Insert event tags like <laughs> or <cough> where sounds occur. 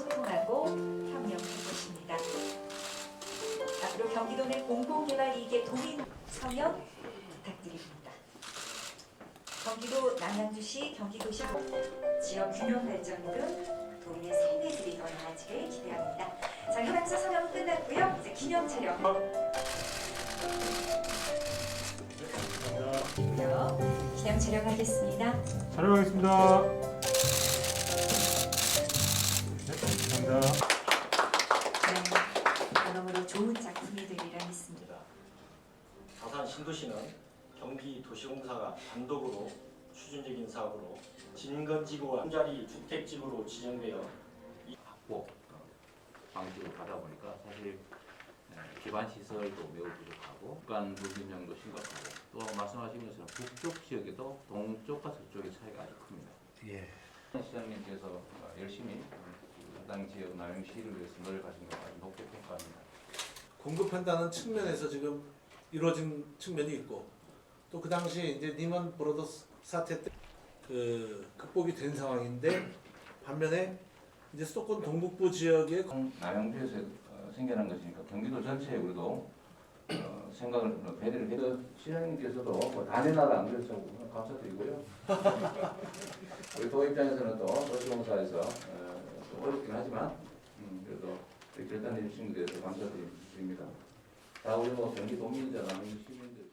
하고 협력할 것입니다. 앞으로 경기도 내 공공개발 이익에 도민 서명 부탁드립니다. 경기도 남양주시 경기도시 지역 균형 발전 등 도민의 질이 더 나아지길 기대합니다. 자, 현황사 서명 끝났고요. 이제 기념 촬영. 고요. 기념 촬영하겠습니다. 촬영하겠습니다. 신도시는 경기 도시공사가 단독으로 추진적인 사업으로 진건지구와 한자리 주택지구로 지정되어 확보 어, 방식으로 가다 보니까 사실 에, 기반 시설도 매우 부족하고 국간 불균형도 심각하고 또 말씀하신 것처럼 북쪽 지역에도 동쪽과 서쪽의 차이가 아주 큽니다. 예. 시장님께서 어, 열심히 어, 해당 지역 남양시를 위해서 노력하신 것 아주 높게 평가합니다. 공급한다는 측면에서 지금 이루어진 측면이 있고 또 그 당시에 이제 니먼 브로더스 사태 때 그 극복이 된 상황인데 반면에 이제 수도권 동북부 지역의 남양주에서 어, 생겨난 것이니까 경기도 전체에 우리도 어, 생각을 어, 배려를 해서 시장님께서도 뭐 단연하라 안 그래서 감사드리고요. <laughs> 우리 도 입장에서는 또 도시공사에서 어, 좀 어렵긴 하지만 음, 그래도 결단해 주신 것에 대해서 감사드립니다. 다 우리 뭐 경기 도민이자 남양주 시민들